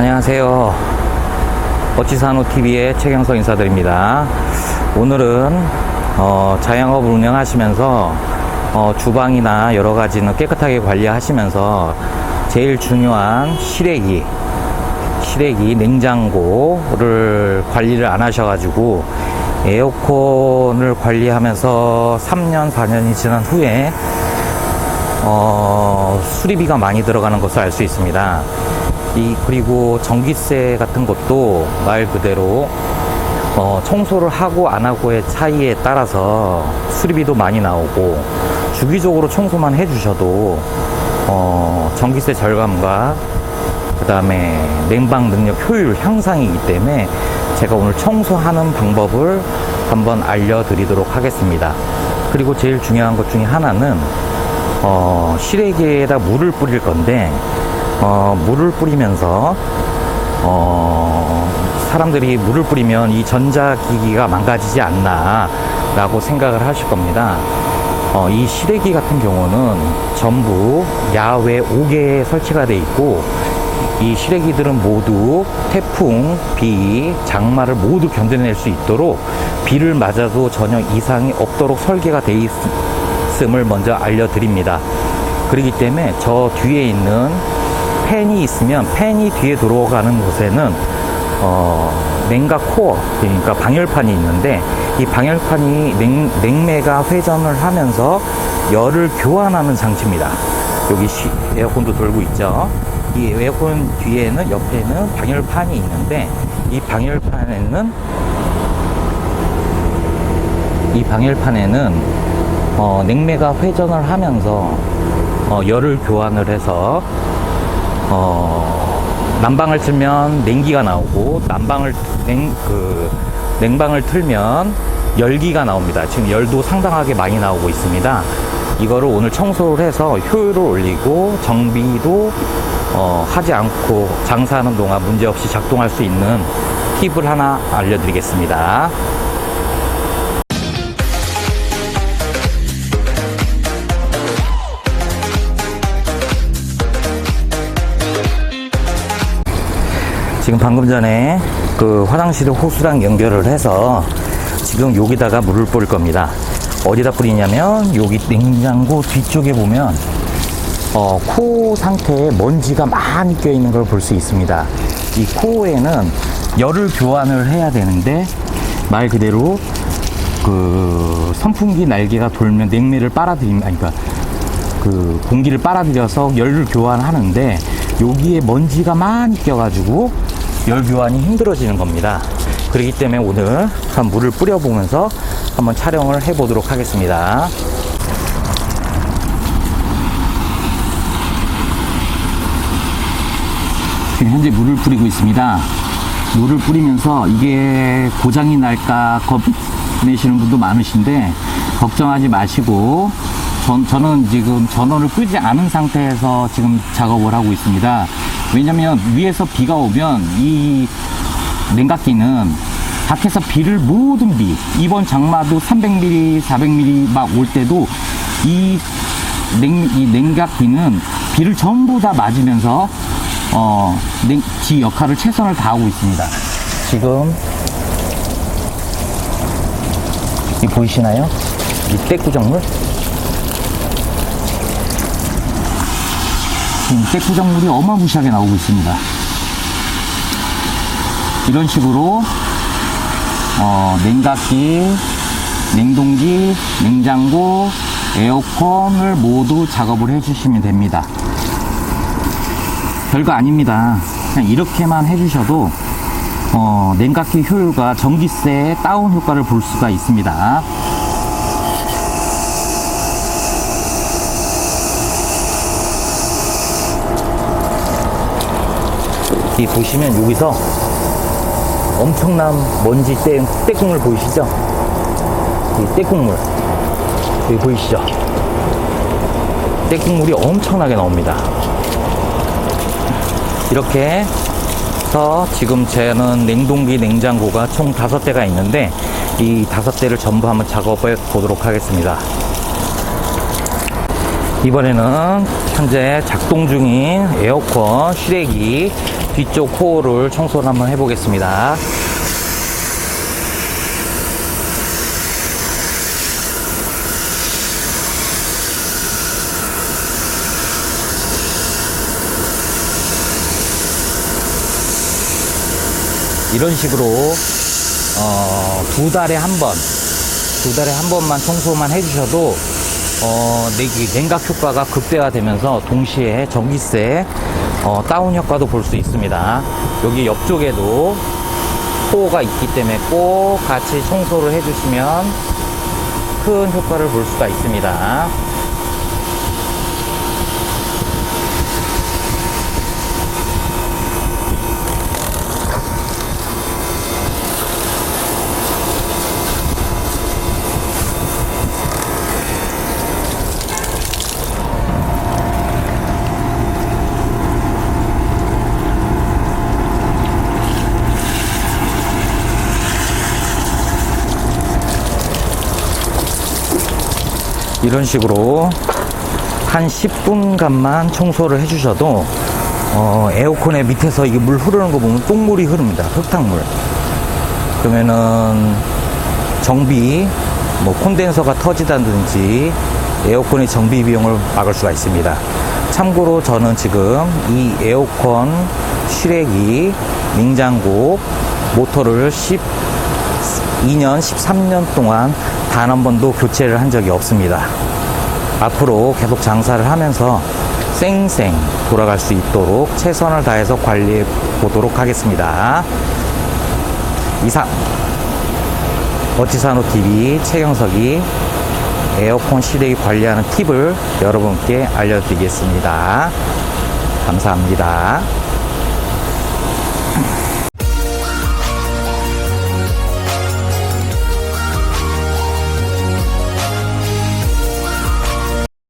안녕하세요. 어치산호TV의 최경석 인사드립니다. 오늘은 어, 자영업을 운영하시면서 어, 주방이나 여러 가지는 깨끗하게 관리하시면서 제일 중요한 실외기, 실외기, 냉장고를 관리를 안 하셔가지고 에어컨을 관리하면서 3년, 4년이 지난 후에 어, 수리비가 많이 들어가는 것을 알 수 있습니다. 이, 그리고 전기세 같은 것도 말 그대로 어, 청소를 하고 안 하고의 차이에 따라서 수리비도 많이 나오고 주기적으로 청소만 해주셔도 어, 전기세 절감과 그 다음에 냉방 능력 효율 향상이기 때문에 제가 오늘 청소하는 방법을 한번 알려드리도록 하겠습니다. 그리고 제일 중요한 것 중에 하나는 어, 실외기에다 물을 뿌릴 건데 어, 물을 뿌리면서 어, 사람들이 물을 뿌리면 이 전자기기가 망가지지 않나 라고 생각을 하실 겁니다. 어, 이 실외기 같은 경우는 전부 야외 5개에 설치가 되어 있고 이 실외기들은 모두 태풍, 비, 장마를 모두 견뎌낼 수 있도록 비를 맞아도 전혀 이상이 없도록 설계가 되어 있음을 먼저 알려드립니다. 그렇기 때문에 저 뒤에 있는 팬이 있으면 팬이 뒤에 들어가는 곳에는 어, 냉각 코어 그러니까 방열판이 있는데 이 방열판이 냉, 냉매가 회전을 하면서 열을 교환하는 장치입니다. 여기 시- 에어컨도 돌고 있죠. 이 에어컨 뒤에는 옆에는 방열판이 있는데 이 방열판에는 이 방열판에는 어, 냉매가 회전을 하면서 어, 열을 교환을 해서 어, 난방을 틀면 냉기가 나오고 난방을 냉, 그, 냉방을 틀면 열기가 나옵니다. 지금 열도 상당하게 많이 나오고 있습니다. 이거를 오늘 청소를 해서 효율을 올리고 정비도 어, 하지 않고 장사하는 동안 문제없이 작동할 수 있는 팁을 하나 알려드리겠습니다. 지금 방금 전에 그 화장실 호수랑 연결을 해서 지금 여기다가 물을 뿌릴 겁니다. 어디다 뿌리냐면 여기 냉장고 뒤쪽에 보면 어, 코 상태에 먼지가 많이 껴 있는 걸 볼 수 있습니다. 이 코에는 열을 교환을 해야 되는데 말 그대로 그 선풍기 날개가 돌면 냉매를 빨아들이면 그러니까 그 공기를 빨아들여서 열을 교환하는데 여기에 먼지가 많이 껴가지고 열 교환이 힘들어지는 겁니다. 그렇기 때문에 오늘 한 물을 뿌려보면서 한번 촬영을 해보도록 하겠습니다. 지금 현재 물을 뿌리고 있습니다. 물을 뿌리면서 이게 고장이 날까 겁내시는 분도 많으신데 걱정하지 마시고 전, 저는 지금 전원을 끄지 않은 상태에서 지금 작업을 하고 있습니다. 왜냐면 위에서 비가 오면 이 냉각기는 밖에서 비를 모든 비 이번 장마도 300mm, 400mm 막 올 때도 이, 냉, 이 냉각기는 비를 전부 다 맞으면서 어, 냉, 지 역할을 최선을 다하고 있습니다. 지금 이 보이시나요? 이 때구정물 지금 때구정물이 어마무시하게 나오고 있습니다. 이런 식으로 어, 냉각기, 냉동기, 냉장고, 에어컨을 모두 작업을 해주시면 됩니다. 별거 아닙니다. 그냥 이렇게만 해주셔도 어, 냉각기 효율과 전기세 다운 효과를 볼 수가 있습니다. 이 보시면 여기서 엄청난 먼지 때, 때국물 보이시죠? 이 때국물. 여기 보이시죠? 때국물이 엄청나게 나옵니다. 이렇게 해서 지금 저는 냉동기 냉장고가 총 다섯 대가 있는데 이 다섯 대를 전부 한번 작업해 보도록 하겠습니다. 이번에는 현재 작동 중인 에어컨 실외기 뒤쪽 코어를 청소를 한번 해보겠습니다. 이런 식으로 어, 두 달에 한 번, 두 달에 한 번만 청소만 해주셔도 어, 냉각 효과가 극대화되면서 동시에 전기세 어, 다운 효과도 볼 수 있습니다. 여기 옆쪽에도 코어가 있기 때문에 꼭 같이 청소를 해주시면 큰 효과를 볼 수가 있습니다. 이런 식으로 한 10분간만 청소를 해주셔도 어, 에어컨의 밑에서 이게 물 흐르는 거 보면 똥물이 흐릅니다. 흙탕물. 그러면은 정비, 뭐 콘덴서가 터지다든지 에어컨의 정비 비용을 막을 수가 있습니다. 참고로 저는 지금 이 에어컨 실외기 냉장고 모터를 12년, 13년 동안 단 한 번도 교체를 한 적이 없습니다. 앞으로 계속 장사를 하면서 쌩쌩 돌아갈 수 있도록 최선을 다해서 관리해 보도록 하겠습니다. 이상 어치사노 TV 최경석이 에어컨 실외기 관리하는 팁을 여러분께 알려드리겠습니다. 감사합니다.